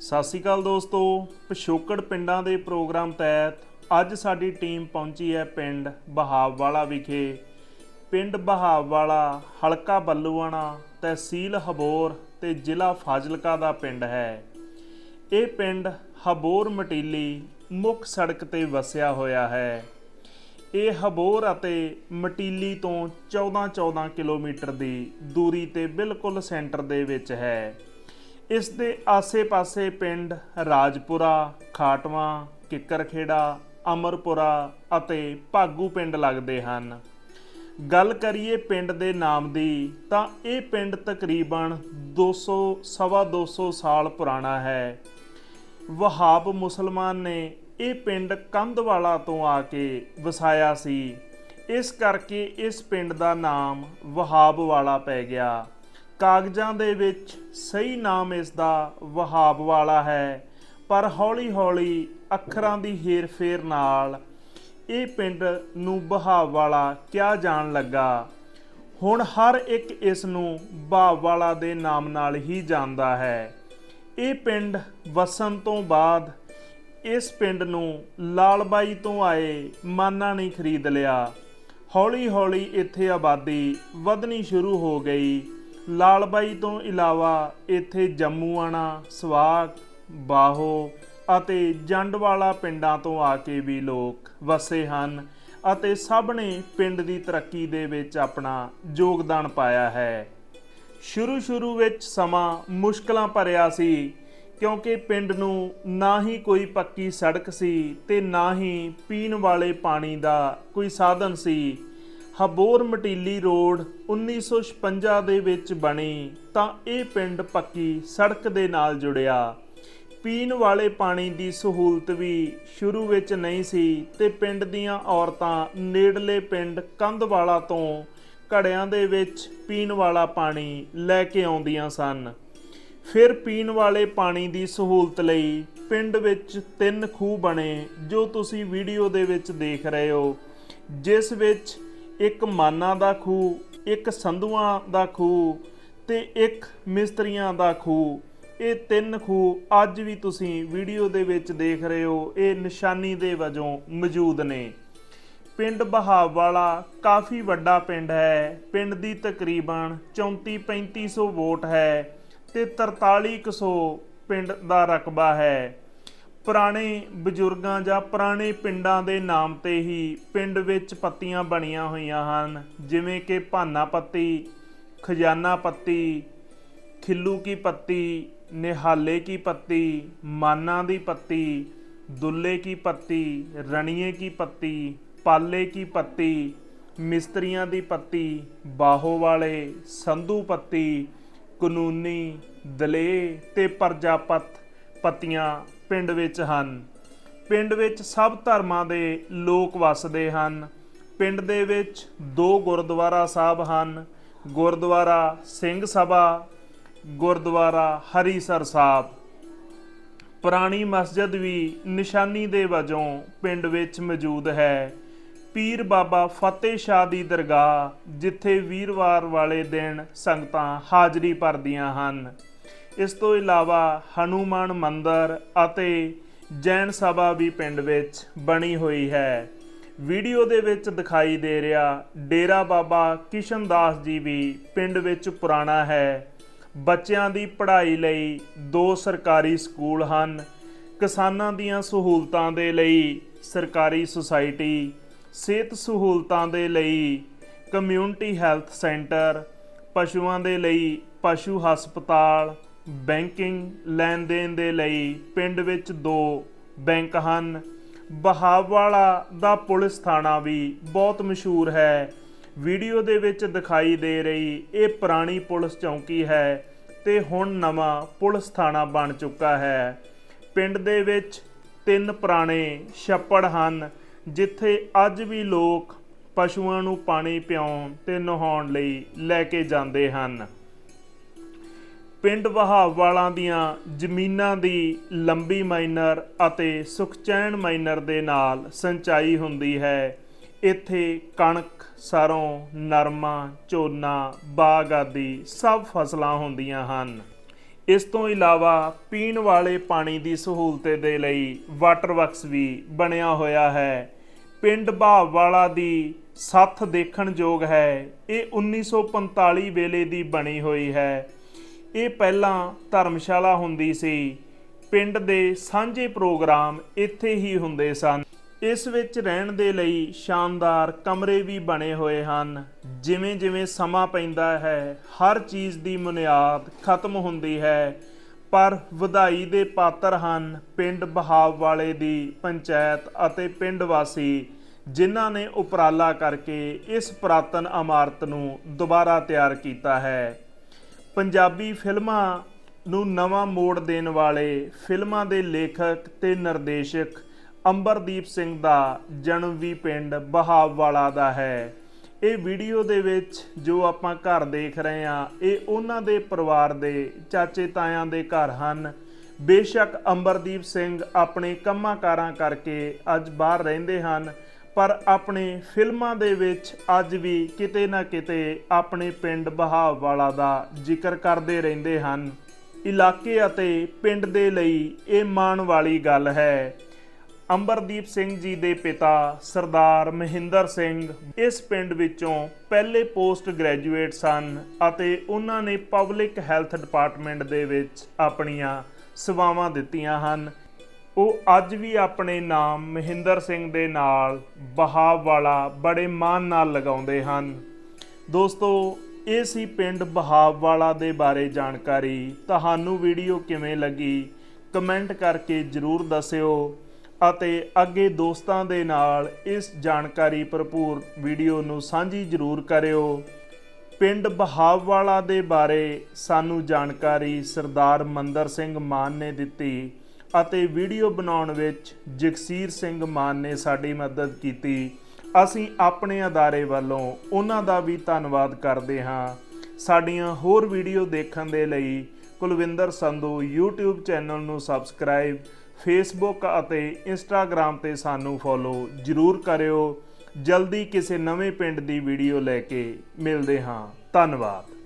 ਸਤਿ ਸ਼੍ਰੀ ਅਕਾਲ ਦੋਸਤੋ, ਪਿਛੋਕੜ ਪਿੰਡਾਂ ਦੇ ਪ੍ਰੋਗਰਾਮ ਤਹਿਤ ਅੱਜ ਸਾਡੀ ਟੀਮ ਪਹੁੰਚੀ ਹੈ ਪਿੰਡ ਬਹਾਵਵਾਲਾ ਵਿਖੇ। ਪਿੰਡ ਬਹਾਵਵਾਲਾ, ਹਲਕਾ ਬੱਲੂਆਣਾ, ਤਹਿਸੀਲ ਹਬੋਰ ਤੇ ਜ਼ਿਲ੍ਹਾ ਫਾਜ਼ਿਲਕਾ ਦਾ ਪਿੰਡ ਹੈ। ਇਹ ਪਿੰਡ ਹਬੋਰ ਮਟੀਲੀ ਮੁੱਖ ਸੜਕ ਤੇ ਵਸਿਆ ਹੋਇਆ ਹੈ। ਇਹ ਹਬੋਰ ਅਤੇ ਮਟੀਲੀ ਤੋਂ 14-14 ਕਿਲੋਮੀਟਰ ਦੀ ਦੂਰੀ ਤੇ ਬਿਲਕੁਲ ਸੈਂਟਰ ਦੇ ਵਿੱਚ ਹੈ। ਇਸ ਦੇ ਆਸੇ-ਪਾਸੇ ਪਿੰਡ ਰਾਜਪੁਰਾ, ਖਾਟਵਾਂ, ਕਿੱਕਰਖੇੜਾ, ਅਮਰਪੁਰਾ ਅਤੇ ਭਾਗੂ ਪਿੰਡ ਲੱਗਦੇ ਹਨ। ਗੱਲ ਕਰੀਏ ਪਿੰਡ ਦੇ ਨਾਮ ਦੀ, ਤਾਂ ਇਹ ਪਿੰਡ ਤਕਰੀਬਨ 200 ਸਵਾ 200 ਸਾਲ ਪੁਰਾਣਾ ਹੈ। ਵਹਾਬ ਮੁਸਲਮਾਨ ਨੇ ਇਹ ਪਿੰਡ ਕੰਧਵਾਲਾ ਤੋਂ ਆ ਕੇ ਵਸਾਇਆ ਸੀ। ਇਸ ਕਰਕੇ ਇਸ ਪਿੰਡ ਦਾ ਨਾਮ ਵਹਾਬ ਵਾਲਾ ਪੈ ਗਿਆ। ਕਾਗਜ਼ਾਂ ਦੇ ਵਿੱਚ ਸਹੀ ਨਾਮ ਇਸ ਦਾ ਵਹਾਬ ਵਾਲਾ ਹੈ, ਪਰ ਹੌਲੀ-ਹੌਲੀ ਅੱਖਰਾਂ ਦੀ ਹੇਰ-ਫੇਰ ਨਾਲ ਇਹ ਪਿੰਡ ਨੂੰ ਬਹਾਵ ਵਾਲਾ ਕਿਹਾ ਜਾਣ ਲੱਗਾ। ਹੁਣ ਹਰ ਇੱਕ ਇਸ ਨੂੰ ਬਹਾਵ ਵਾਲਾ ਦੇ ਨਾਮ ਨਾਲ ਹੀ ਜਾਣਦਾ ਹੈ। ਇਹ ਪਿੰਡ ਵਸਣ ਤੋਂ ਬਾਅਦ ਇਸ ਪਿੰਡ ਨੂੰ ਲਾਲਬਾਈ ਤੋਂ ਆਏ ਮਾਨਾ ਨੇ ਖਰੀਦ ਲਿਆ। ਹੌਲੀ-ਹੌਲੀ ਇੱਥੇ ਆਬਾਦੀ ਵਧਣੀ ਸ਼ੁਰੂ ਹੋ ਗਈ। ਲਾਲਬਾਈ ਤੋਂ ਇਲਾਵਾ ਇੱਥੇ ਜੰਮੂਆਣਾ ਸਵਾਗ ਬਾਹੋ ਅਤੇ ਜੰਡਵਾਲਾ ਪਿੰਡਾਂ ਤੋਂ ਆ ਕੇ ਵੀ ਲੋਕ ਵਸੇ ਹਨ ਅਤੇ ਸਭ ਨੇ ਪਿੰਡ ਦੀ ਤਰੱਕੀ ਦੇ ਵਿੱਚ ਆਪਣਾ ਯੋਗਦਾਨ ਪਾਇਆ ਹੈ। ਸ਼ੁਰੂ ਸ਼ੁਰੂ ਵਿੱਚ ਸਮਾਂ ਮੁਸ਼ਕਲਾਂ ਭਰਿਆ ਸੀ ਕਿਉਂਕਿ ਪਿੰਡ ਨੂੰ ਨਾ ਹੀ ਕੋਈ ਪੱਕੀ ਸੜਕ ਸੀ ਤੇ ਨਾ ਹੀ ਪੀਣ ਵਾਲੇ ਪਾਣੀ ਦਾ ਕੋਈ ਸਾਧਨ ਸੀ। ਹਬੋਰ ਮਟੀਲੀ ਰੋਡ 1956 ਦੇ ਵਿੱਚ ਬਣੀ, ਤਾਂ ਇਹ ਪਿੰਡ ਪੱਕੀ ਸੜਕ ਦੇ ਨਾਲ ਜੁੜਿਆ। ਪੀਣ ਵਾਲੇ ਪਾਣੀ ਦੀ ਸਹੂਲਤ ਵੀ ਸ਼ੁਰੂ ਵਿੱਚ ਨਹੀਂ ਸੀ ਤੇ ਪਿੰਡ ਦੀਆਂ ਔਰਤਾਂ ਨੇੜਲੇ ਪਿੰਡ ਕੰਧਵਾਲਾ ਤੋਂ ਘੜਿਆਂ ਦੇ ਵਿੱਚ ਪੀਣ ਵਾਲਾ ਪਾਣੀ ਲੈ ਕੇ ਆਉਂਦੀਆਂ ਸਨ। ਫਿਰ ਪੀਣ ਵਾਲੇ ਪਾਣੀ ਦੀ ਸਹੂਲਤ ਲਈ ਪਿੰਡ ਵਿੱਚ ਤਿੰਨ ਖੂਹ ਬਣੇ, ਜੋ ਤੁਸੀਂ ਵੀਡੀਓ ਦੇ ਵਿੱਚ ਦੇਖ ਰਹੇ ਹੋ, ਜਿਸ ਵਿੱਚ ਇੱਕ ਮਾਨਾ ਦਾ ਖੂਹ, ਇੱਕ ਸੰਧੂਆਂ ਦਾ ਖੂਹ ਤੇ ਇੱਕ ਮਿਸਤਰੀਆਂ ਦਾ ਖੂਹ। ਇਹ ਤਿੰਨ ਖੂਹ ਅੱਜ ਵੀ ਤੁਸੀਂ ਵੀਡੀਓ ਦੇ ਵਿੱਚ ਦੇਖ ਰਹੇ ਹੋ। ਇਹ ਨਿਸ਼ਾਨੀ ਦੇ ਵਜੋਂ ਮੌਜੂਦ ਨੇ। ਪਿੰਡ ਬਹਾਵਵਾਲਾ ਕਾਫੀ ਵੱਡਾ ਪਿੰਡ ਹੈ। ਪਿੰਡ ਦੀ ਤਕਰੀਬਨ 34-3500 ਵੋਟ ਹੈ ਤੇ 4300 ਪਿੰਡ ਦਾ ਰਕਬਾ ਹੈ। ਪੁਰਾਣੇ ਬਜ਼ੁਰਗਾਂ ਜਾਂ ਪੁਰਾਣੇ ਪਿੰਡਾਂ ਦੇ ਨਾਮ ਤੇ ਹੀ ਪਿੰਡ ਵਿੱਚ ਪੱਤੀਆਂ ਬਣੀਆਂ ਹੋਈਆਂ ਹਨ। ਜਿਵੇਂ ਕਿ ਭਾਨਾ ਪੱਤੀ, ਖਜ਼ਾਨਾ ਪੱਤੀ, ਖਿੱਲੂ ਕੀ ਪੱਤੀ, ਨਿਹਾਲੇ ਕੀ ਪੱਤੀ, ਮਾਨਾ ਦੀ ਪੱਤੀ, ਦੁੱਲੇ ਕੀ ਪੱਤੀ, ਰਣੀਏ ਕੀ ਪੱਤੀ, ਪਾਲੇ ਕੀ ਪੱਤੀ, ਮਿਸਤਰੀਆਂ ਦੀ ਪੱਤੀ, ਬਾਹੋ ਵਾਲੇ, ਸੰਧੂ ਪੱਤੀ, ਕਾਨੂੰਨੀ ਦਲੇ ਤੇ ਪ੍ਰਜਾਪਤ ਪੱਤੀਆਂ ਪਿੰਡ ਵਿੱਚ ਹਨ। ਪਿੰਡ ਵਿੱਚ ਸਭ ਧਰਮਾਂ ਦੇ ਲੋਕ ਵੱਸਦੇ ਹਨ। ਪਿੰਡ ਦੇ ਵਿੱਚ ਦੋ ਗੁਰਦੁਆਰਾ ਸਾਹਿਬ ਹਨ। ਗੁਰਦੁਆਰਾ ਸਿੰਘ ਸਭਾ, ਗੁਰਦੁਆਰਾ ਹਰੀਸਰ ਸਾਹਿਬ। ਪੁਰਾਣੀ ਮਸਜਿਦ ਵੀ ਨਿਸ਼ਾਨੀ ਦੇ ਵਜੋਂ ਪਿੰਡ ਵਿੱਚ ਮੌਜੂਦ ਹੈ। ਪੀਰ ਬਾਬਾ ਫਤਿਹ ਸ਼ਾਹ ਦੀ ਦਰਗਾਹ, ਜਿੱਥੇ ਵੀਰਵਾਰ ਵਾਲੇ ਦਿਨ ਸੰਗਤਾਂ ਹਾਜ਼ਰੀ ਭਰਦੀਆਂ ਹਨ। ਇਸ ਤੋਂ ਇਲਾਵਾ ਹਨੂਮਾਨ ਮੰਦਰ ਅਤੇ ਜੈਨ ਸਭਾ ਵੀ ਪਿੰਡ ਵਿੱਚ ਬਣੀ ਹੋਈ ਹੈ। ਵੀਡੀਓ ਦੇ ਵਿੱਚ ਦਿਖਾਈ ਦੇ ਰਿਹਾ ਡੇਰਾ ਬਾਬਾ ਕਿਸ਼ਨ ਦਾਸ ਜੀ ਵੀ ਪਿੰਡ ਵਿੱਚ ਪੁਰਾਣਾ ਹੈ। ਬੱਚਿਆਂ ਦੀ ਪੜ੍ਹਾਈ ਲਈ ਦੋ ਸਰਕਾਰੀ ਸਕੂਲ ਹਨ। ਕਿਸਾਨਾਂ ਦੀਆਂ ਸਹੂਲਤਾਂ ਦੇ ਲਈ ਸਰਕਾਰੀ ਸੁਸਾਇਟੀ, ਸਿਹਤ ਸਹੂਲਤਾਂ ਦੇ ਲਈ ਕਮਿਊਨਿਟੀ ਹੈਲਥ ਸੈਂਟਰ, ਪਸ਼ੂਆਂ ਦੇ ਲਈ ਪਸ਼ੂ ਹਸਪਤਾਲ ਬੈਂਕਿੰਗ ਲੈਣ ਦੇਣ ਦੇ ਲਈ ਪਿੰਡ ਵਿੱਚ ਦੋ ਬੈਂਕ ਹਨ। ਬਹਾਵਾਲਾ ਦਾ ਪੁਲਿਸ ਥਾਣਾ ਵੀ ਬਹੁਤ ਮਸ਼ਹੂਰ ਹੈ। ਵੀਡੀਓ ਦੇ ਵਿੱਚ ਦਿਖਾਈ ਦੇ ਰਹੀ ਇਹ ਪੁਰਾਣੀ ਪੁਲਿਸ ਚੌਂਕੀ ਹੈ ਤੇ ਹੁਣ ਨਵਾਂ ਪੁਲਿਸ ਥਾਣਾ ਬਣ ਚੁੱਕਾ ਹੈ। ਪਿੰਡ ਦੇ ਵਿੱਚ ਤਿੰਨ ਪੁਰਾਣੇ ਛੱਪੜ ਹਨ, ਜਿੱਥੇ ਅੱਜ ਵੀ ਲੋਕ ਪਸ਼ੂਆਂ ਨੂੰ ਪਾਣੀ ਪਿਆਉਣ ਤੇ ਨਹਾਉਣ ਲਈ ਲੈ ਕੇ ਜਾਂਦੇ ਹਨ। ਪਿੰਡ ਵਹਾਵਵਾਲਾਂ ਦੀਆਂ ਜ਼ਮੀਨਾਂ ਦੀ ਲੰਬੀ ਮਾਈਨਰ ਅਤੇ ਸੁਖਚੈਨ ਮਾਈਨਰ ਦੇ ਨਾਲ ਸਿੰਚਾਈ ਹੁੰਦੀ ਹੈ। ਇੱਥੇ ਕਣਕ, ਸਰੋਂ, ਨਰਮਾ, ਝੋਨਾ, ਬਾਗ ਆਦਿ ਸਭ ਫਸਲਾਂ ਹੁੰਦੀਆਂ ਹਨ। ਇਸ ਤੋਂ ਇਲਾਵਾ ਪੀਣ ਵਾਲੇ ਪਾਣੀ ਦੀ ਸਹੂਲਤ ਦੇ ਲਈ ਵਾਟਰ ਵਰਕਸ ਵੀ ਬਣਿਆ ਹੋਇਆ ਹੈ। ਪਿੰਡ ਭਾਵਵਾਲਾ ਦੀ ਸੱਥ ਦੇਖਣ ਯੋਗ ਹੈ। ਇਹ 1945 ਵੇਲੇ ਦੀ ਬਣੀ ਹੋਈ ਹੈ। ਇਹ ਪਹਿਲਾਂ ਧਰਮਸ਼ਾਲਾ ਹੁੰਦੀ ਸੀ। ਪਿੰਡ ਦੇ ਸਾਂਝੇ ਪ੍ਰੋਗਰਾਮ ਇੱਥੇ ਹੀ ਹੁੰਦੇ ਸਨ। ਇਸ ਵਿੱਚ ਰਹਿਣ ਦੇ ਲਈ ਸ਼ਾਨਦਾਰ ਕਮਰੇ ਵੀ ਬਣੇ ਹੋਏ ਹਨ। ਜਿਵੇਂ ਜਿਵੇਂ ਸਮਾਂ ਪੈਂਦਾ ਹੈ, ਹਰ ਚੀਜ਼ ਦੀ ਬੁਨਿਆਦ ਖਤਮ ਹੁੰਦੀ ਹੈ। ਪਰ ਵਧਾਈ ਦੇ ਪਾਤਰ ਹਨ ਪਿੰਡ ਬਹਾਵ ਵਾਲੇ ਦੀ ਪੰਚਾਇਤ ਅਤੇ ਪਿੰਡ ਵਾਸੀ, ਜਿਨ੍ਹਾਂ ਨੇ ਉਪਰਾਲਾ ਕਰਕੇ ਇਸ ਪੁਰਾਤਨ ਇਮਾਰਤ ਨੂੰ ਦੁਬਾਰਾ ਤਿਆਰ ਕੀਤਾ ਹੈ। ਪੰਜਾਬੀ ਫਿਲਮਾਂ ਨੂੰ ਨਵਾਂ ਮੋੜ ਦੇਣ ਵਾਲੇ ਫਿਲਮਾਂ ਦੇ ਲੇਖਕ ਤੇ ਨਿਰਦੇਸ਼ਕ ਅੰਬਰਦੀਪ ਸਿੰਘ ਦਾ ਜਨਮ ਵੀ ਪਿੰਡ ਬਹਾਵਵਾਲਾ ਦਾ ਹੈ। ਇਹ ਵੀਡੀਓ ਦੇ ਵਿੱਚ ਜੋ ਆਪਾਂ ਘਰ ਦੇਖ ਰਹੇ ਹਾਂ, ਇਹ ਉਹਨਾਂ ਦੇ ਪਰਿਵਾਰ ਦੇ ਚਾਚੇ ਤਾਇਆਂ ਦੇ ਘਰ ਹਨ। ਬੇਸ਼ੱਕ ਅੰਬਰਦੀਪ ਸਿੰਘ ਆਪਣੇ ਕੰਮਾਂ ਕਾਰਾਂ ਕਰਕੇ ਅੱਜ ਬਾਹਰ ਰਹਿੰਦੇ ਹਨ। ਪਰ ਆਪਣੇ ਫਿਲਮਾਂ ਦੇ ਵਿੱਚ ਅੱਜ ਵੀ ਕਿਤੇ ਨਾ ਕਿਤੇ ਆਪਣੇ ਪਿੰਡ ਬਹਾਵਵਾਲਾ ਦਾ ਜ਼ਿਕਰ ਕਰਦੇ ਰਹਿੰਦੇ ਹਨ। ਇਲਾਕੇ ਅਤੇ ਪਿੰਡ ਦੇ ਲਈ ਇਹ ਮਾਣ ਵਾਲੀ ਗੱਲ ਹੈ। ਅੰਬਰਦੀਪ ਸਿੰਘ ਜੀ ਦੇ ਪਿਤਾ ਸਰਦਾਰ ਮਹਿੰਦਰ ਸਿੰਘ ਇਸ ਪਿੰਡ ਵਿੱਚੋਂ ਪਹਿਲੇ ਪੋਸਟ ਗ੍ਰੈਜੂਏਟ ਸਨ ਅਤੇ ਉਹਨਾਂ ਨੇ ਪਬਲਿਕ ਹੈਲਥ ਡਿਪਾਰਟਮੈਂਟ ਦੇ ਵਿੱਚ ਆਪਣੀਆਂ ਸੇਵਾਵਾਂ ਦਿੱਤੀਆਂ ਹਨ। ਉਹ ਅੱਜ ਵੀ ਆਪਣੇ ਨਾਮ ਮਹਿੰਦਰ ਸਿੰਘ ਦੇ ਨਾਲ ਬਹਾਵ ਵਾਲਾ ਬੜੇ ਮਾਣ ਨਾਲ ਲਗਾਉਂਦੇ ਹਨ। ਦੋਸਤੋ, ਇਹ ਸੀ ਪਿੰਡ ਬਹਾਵ ਵਾਲਾ ਦੇ ਬਾਰੇ ਜਾਣਕਾਰੀ। ਤੁਹਾਨੂੰ ਵੀਡੀਓ ਕਿਵੇਂ ਲੱਗੀ? ਕਮੈਂਟ ਕਰਕੇ ਜਰੂਰ ਦੱਸਿਓ ਅਤੇ ਅੱਗੇ ਦੋਸਤਾਂ ਦੇ ਨਾਲ ਇਸ ਜਾਣਕਾਰੀ ਭਰਪੂਰ ਵੀਡੀਓ ਨੂੰ ਸਾਂਝੀ ਜਰੂਰ ਕਰਿਓ। ਪਿੰਡ ਬਹਾਵ ਵਾਲਾ ਦੇ ਬਾਰੇ ਸਾਨੂੰ ਜਾਣਕਾਰੀ ਸਰਦਾਰ ਮੰਦਰ ਸਿੰਘ ਮਾਨ ਨੇ ਦਿੱਤੀ। ਅਤੇ ਵੀਡੀਓ ਬਣਾਉਣ ਵਿੱਚ ਜਗਸੀਰ ਸਿੰਘ ਮਾਨ ਨੇ ਸਾਡੀ ਮਦਦ ਕੀਤੀ। ਅਸੀਂ ਆਪਣੇ ਅਦਾਰੇ ਵੱਲੋਂ ਉਹਨਾਂ ਦਾ ਵੀ ਧੰਨਵਾਦ ਕਰਦੇ ਹਾਂ। ਸਾਡੀਆਂ ਹੋਰ ਵੀਡੀਓ ਦੇਖਣ ਦੇ ਲਈ ਕੁਲਵਿੰਦਰ ਸੰਧੂ YouTube ਚੈਨਲ ਨੂੰ ਸਬਸਕ੍ਰਾਈਬ, Facebook ਅਤੇ Instagram ਤੇ ਸਾਨੂੰ ਫੋਲੋ ਜਰੂਰ ਕਰਿਓ। ਜਲਦੀ ਕਿਸੇ ਨਵੇਂ ਪਿੰਡ ਦੀ ਵੀਡੀਓ ਲੈ ਕੇ ਮਿਲਦੇ ਹਾਂ। ਧੰਨਵਾਦ।